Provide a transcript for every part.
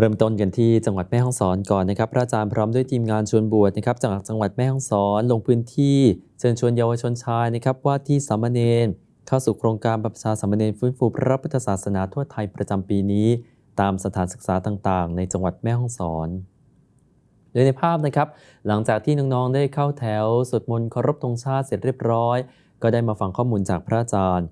เริ่มต้นกันที่จังหวัดแม่ฮ่องสอนก่อนนะครับพระอาจารย์พร้อมด้วยทีมงานชวนบวชนะครับจากจังหวัดแม่ฮ่องสอนลงพื้นที่เชิญชวนเยาวชนชายนะครับว่าที่สามเณรเข้าสู่โครงการบรรพชาสามเณรฟื้นฟูพระพุทธศาสนาทั่วไทยประจำปีนี้ ตามสถานศึกษาต่างๆ ในจังหวัดแม่ฮ่องสอนโดยในภาพนะครับหลังจากที่น้องๆได้เข้าแถวสวดมนต์เคารพธงชาติเสร็จเรียบร้อย ก็ได้มาฟังข้อมูลจากพระอาจารย์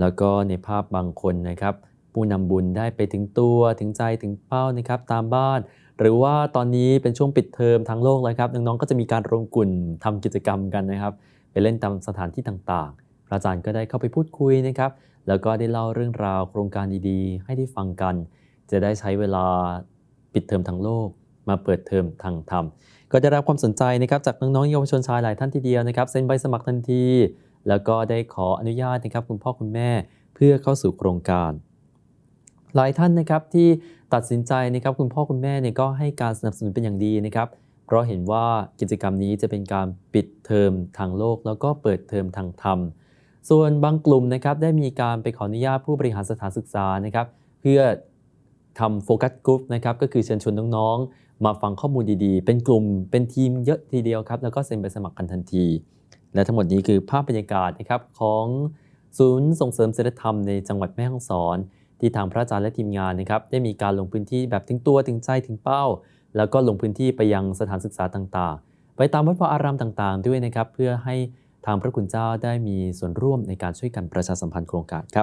แล้วก็ในภาพบางคนนะครับ ผู้นำบุญได้ไปถึงตัวถึงใจถึงเป้านะครับตามบ้าน หรือว่าตอนนี้เป็นช่วงปิดเทอมทั้งโลกเลยครับน้องๆก็จะมีการรวมกลุ่มทำกิจกรรมกันนะครับ ไปเล่นตามสถานที่ต่างๆ พระอาจารย์ก็ได้เข้าไปพูดคุยนะครับ แล้วก็ได้เล่าเรื่องราวโครงการดีๆ ให้ได้ฟังกัน จะได้ใช้เวลาปิดเทอมทั้งโลก มาเปิดเทอมทางธรรมก็ได้รับความสนใจนะครับจากน้องๆเยาวชนชายหลายท่านทีเดียวนะครับเซ็นใบสมัครทันที แล้วก็ได้ขออนุญาตนะครับคุณพ่อคุณแม่เพื่อเข้าสู่โครงการ หลายท่านนะครับที่ตัดสินใจนะครับคุณพ่อคุณแม่เนี่ยก็ให้การสนับสนุนเป็นอย่างดีนะครับ เพราะเห็นว่ากิจกรรมนี้จะเป็นการปิดเทอมทางโลก แล้วก็เปิดเทอมทางธรรม ส่วนบางกลุ่มนะครับได้มีการไปขออนุญาตผู้บริหารสถานศึกษานะครับเพื่อทำโฟกัสกลุ่มนะครับก็คือเชิญชวนน้องๆ มาฟังข้อมูลดีๆ เป็นกลุ่มเป็นทีมเยอะทีเดียวครับ แล้วก็เซ็นใบสมัครกันทันที และทั้งหมดนี้คือภาพบรรยากาศนะครับของศูนย์ส่งเสริมศีลธรรมในจังหวัดแม่ฮ่องสอน ที่ทางพระอาจารย์และทีมงานนะครับได้มีการลงพื้นที่แบบถึงตัวถึงใจถึงเป้า แล้วก็ลงพื้นที่ไปยังสถานศึกษาต่างๆ ไปตามวัดวาอารามต่างๆ ด้วยนะครับเพื่อให้ทางพระคุณเจ้าได้มีส่วนร่วมในการช่วยกันประชาสัมพันธ์โครงการครับ